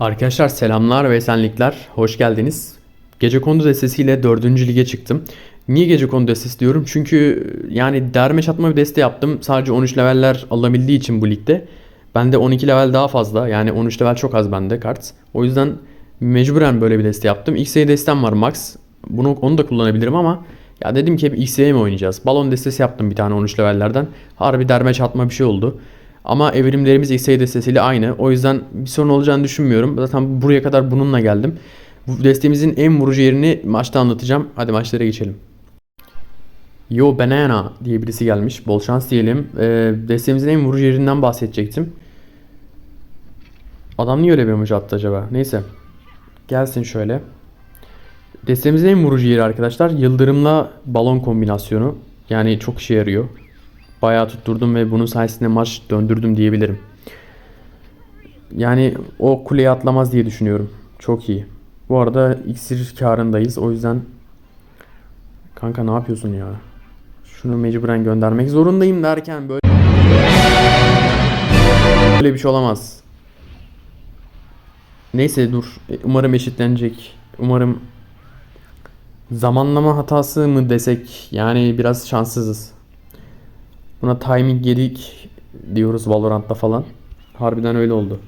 Arkadaşlar selamlar ve esenlikler. Hoş geldiniz. Gece kondu destesiyle 4. lige çıktım. Niye gece kondu destesi diyorum? Çünkü yani derme çatma bir deste yaptım. Sadece 13 leveller alabildiği için bu ligde. Bende 12 level daha fazla. Yani 13 level çok az bende kart. O yüzden mecburen böyle bir deste yaptım. XY destem var max. Bunu onu da kullanabilirim ama ya dedim ki hep XY mi oynayacağız? Balon destesi yaptım bir tane 13 levellerden. Harbi derme çatma bir şey oldu. Ama evrimlerimiz XY destesiyle aynı. O yüzden bir sorun olacağını düşünmüyorum. Zaten buraya kadar bununla geldim. Bu destemizin en vurucu yerini maçta anlatacağım. Hadi maçlara geçelim. Yo Banana diye birisi gelmiş. Bol şans diyelim. Ee, destemizin en vurucu yerinden bahsedecektim. Adam niye öyle bir emoji attı acaba? Neyse. Gelsin şöyle. Destemizin en vurucu yeri arkadaşlar yıldırımla balon kombinasyonu. Yani çok işe yarıyor. Bayağı tutturdum ve bunun sayesinde maç döndürdüm diyebilirim. Yani o kuleye atlamaz diye düşünüyorum. Çok iyi. Bu arada iksir karındayız. O yüzden kanka ne yapıyorsun ya? Şunu mecburen göndermek zorundayım derken böyle böyle bir şey olamaz. Neyse dur. E, Umarım eşitlenecek. Umarım zamanlama hatası mı desek yani biraz şanssızız. Buna timing yedik diyoruz Valorant'ta falan. Harbiden öyle oldu.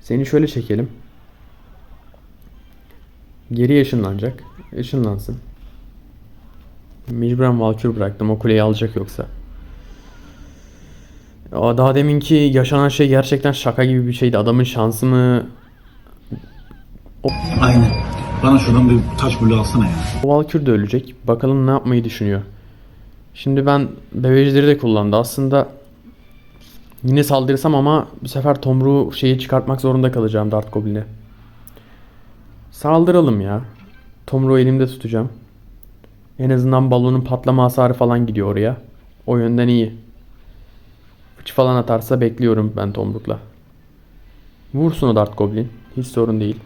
Seni şöyle çekelim. Geri ışınlanacak. Işınlansın. Mecburen Valkyrie bıraktım. O kuleyi alacak yoksa. Daha deminki yaşanan şey gerçekten şaka gibi bir şeydi. Adamın şansı mı? Aynen. Bana şuradan bir taş bulu alsana ya. O Valkyrie de ölecek. Bakalım ne yapmayı düşünüyor. Şimdi ben bebecileri de kullandı. Aslında yine saldırsam ama bu sefer Tomru şeyi çıkartmak zorunda kalacağım Dart Goblin'e. Saldıralım ya. Tomru'yu elimde tutacağım. En azından balonun patlama hasarı falan gidiyor oraya. O yönden iyi. Fıç falan atarsa bekliyorum ben Tomruk'la. Vursun o Dart Goblin. Hiç sorun değil.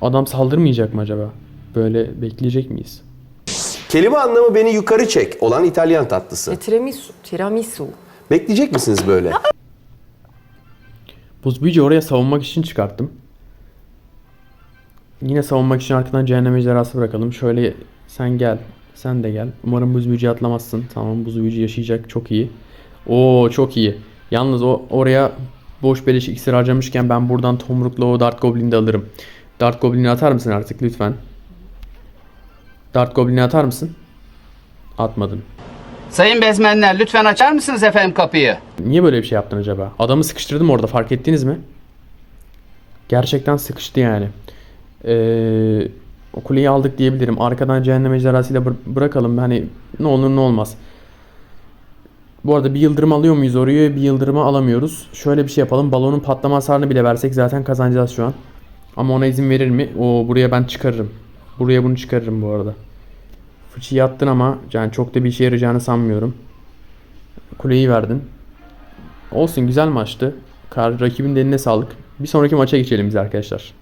Adam saldırmayacak mı acaba? Böyle bekleyecek miyiz? Kelime anlamı beni yukarı çek olan İtalyan tatlısı. E, tiramisu. Tiramisu. Bekleyecek misiniz böyle? Buz büyücü oraya savunmak için çıkarttım. Yine savunmak için arkadan cehennem ejderhası bırakalım. Şöyle sen gel. Sen de gel. Umarım buz büyücü atlamazsın. Tamam buz büyücü yaşayacak. Çok iyi. Oo çok iyi. Yalnız o oraya boş beleş iksir harcamışken ben buradan tomrukla o Dart Goblin'i de alırım. Dart Goblin'i atar mısın artık lütfen? Dart Goblin'i atar mısın? Atmadın. Sayın bezmenler lütfen açar mısınız efendim kapıyı? Niye böyle bir şey yaptın acaba? Adamı sıkıştırdım orada fark ettiniz mi? Gerçekten sıkıştı yani. Ee, o kuleyi aldık diyebilirim. Arkadan cehennem ejderhasıyla bır- bırakalım. Hani ne olur ne olmaz. Bu arada bir yıldırım alıyor muyuz oraya? Bir yıldırımı alamıyoruz. Şöyle bir şey yapalım. Balonun patlama hasarını bile versek zaten kazanacağız şu an. Ama ona izin verir mi? O buraya ben çıkarırım. Buraya bunu çıkarırım bu arada. Fıçıyı attın ama yani çok da bir işe yarayacağını sanmıyorum. Kuleyi verdin. Olsun güzel maçtı. Kar, rakibin eline sağlık. Bir sonraki maça geçelim biz arkadaşlar.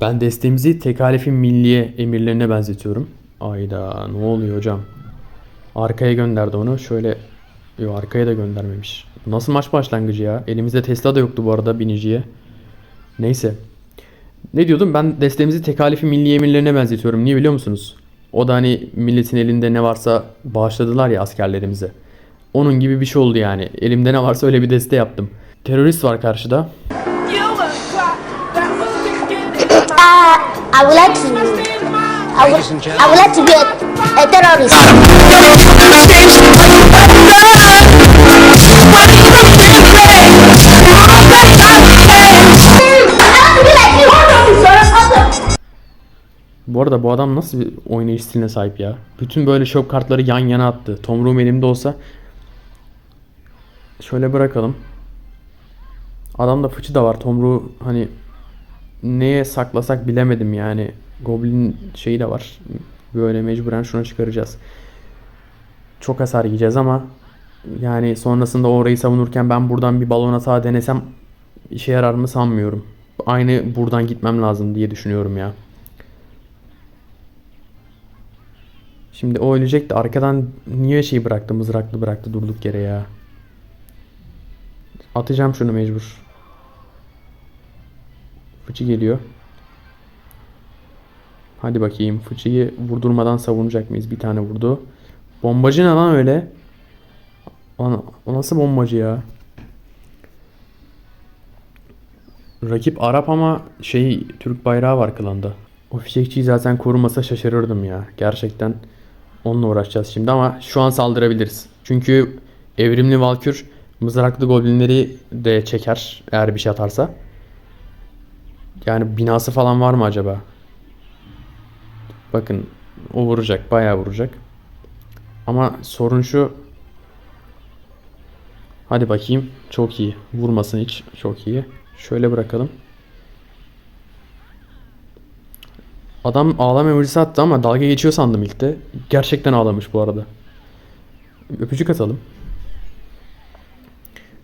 Ben desteğimizi tekalifi milliye emirlerine benzetiyorum. Ayda ne oluyor hocam? Arkaya gönderdi onu. Şöyle Yo arkaya da göndermemiş. Nasıl maç başlangıcı ya? Elimizde Tesla da yoktu bu arada biniciye. Neyse. Ne diyordum? Ben desteğimizi tekalifi milli emirlerine benzetiyorum. Niye biliyor musunuz? O da hani milletin elinde ne varsa bağışladılar ya askerlerimize. Onun gibi bir şey oldu yani. Elimde ne varsa öyle bir deste yaptım. Terörist var karşıda. Would, I would like to be a, a terrorist. Bu arada bu adam nasıl bir oynayış stiline sahip ya? Bütün böyle şok kartları yan yana attı. Tom elimde olsa şöyle bırakalım. Adamda fıçı da var. Tom Ru hani neye saklasak bilemedim yani. Goblin şeyi de var. Böyle mecburen şuna çıkaracağız. Çok hasar yiyeceğiz ama yani sonrasında orayı savunurken ben buradan bir balon hata denesem işe yarar mı sanmıyorum. Aynı buradan gitmem lazım diye düşünüyorum ya. Şimdi o ölecek de arkadan niye şey bıraktı mızraklı bıraktı durduk yere ya. Atacağım şunu mecbur. Fıçı geliyor. Hadi bakayım. Fıçıyı vurdurmadan savunacak mıyız? Bir tane vurdu. Bombacı ne lan öyle? Ana, o nasıl bombacı ya? Rakip Arap ama şey Türk bayrağı var klanda. O fişekçiyi zaten korumasa şaşırırdım ya. Gerçekten onunla uğraşacağız şimdi ama şu an saldırabiliriz. Çünkü evrimli Valkür mızraklı goblinleri de çeker eğer bir şey atarsa. Yani binası falan var mı acaba? Bakın o vuracak bayağı vuracak. Ama sorun şu. Hadi bakayım. Çok iyi. Vurmasın hiç. Çok iyi. Şöyle bırakalım. Adam ağlama emojisi attı ama dalga geçiyor sandım ilk de. Gerçekten ağlamış bu arada. Öpücük atalım.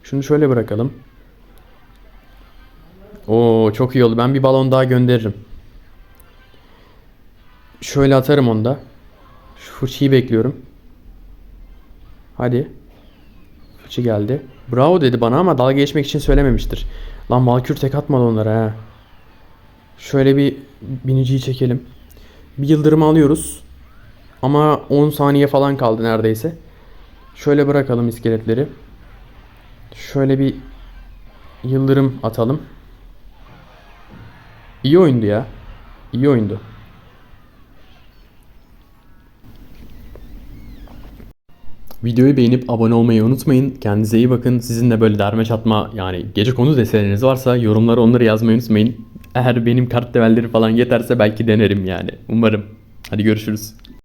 Şunu şöyle bırakalım. Oo çok iyi oldu. Ben bir balon daha gönderirim. Şöyle atarım onu da. Şu fırçayı bekliyorum. Hadi. Fıçı geldi. Bravo dedi bana ama dalga geçmek için söylememiştir. Lan Valkür tek atmadı onlara ha. Şöyle bir biniciyi çekelim. Bir yıldırım alıyoruz. Ama 10 saniye falan kaldı neredeyse. Şöyle bırakalım iskeletleri. Şöyle bir yıldırım atalım. İyi oyundu ya. İyi oyundu. Videoyu beğenip abone olmayı unutmayın. Kendinize iyi bakın. Sizin de böyle derme çatma yani gece konu deseleriniz varsa yorumlara onları yazmayı unutmayın. Eğer benim kart levelleri falan yeterse belki denerim yani. Umarım. Hadi görüşürüz.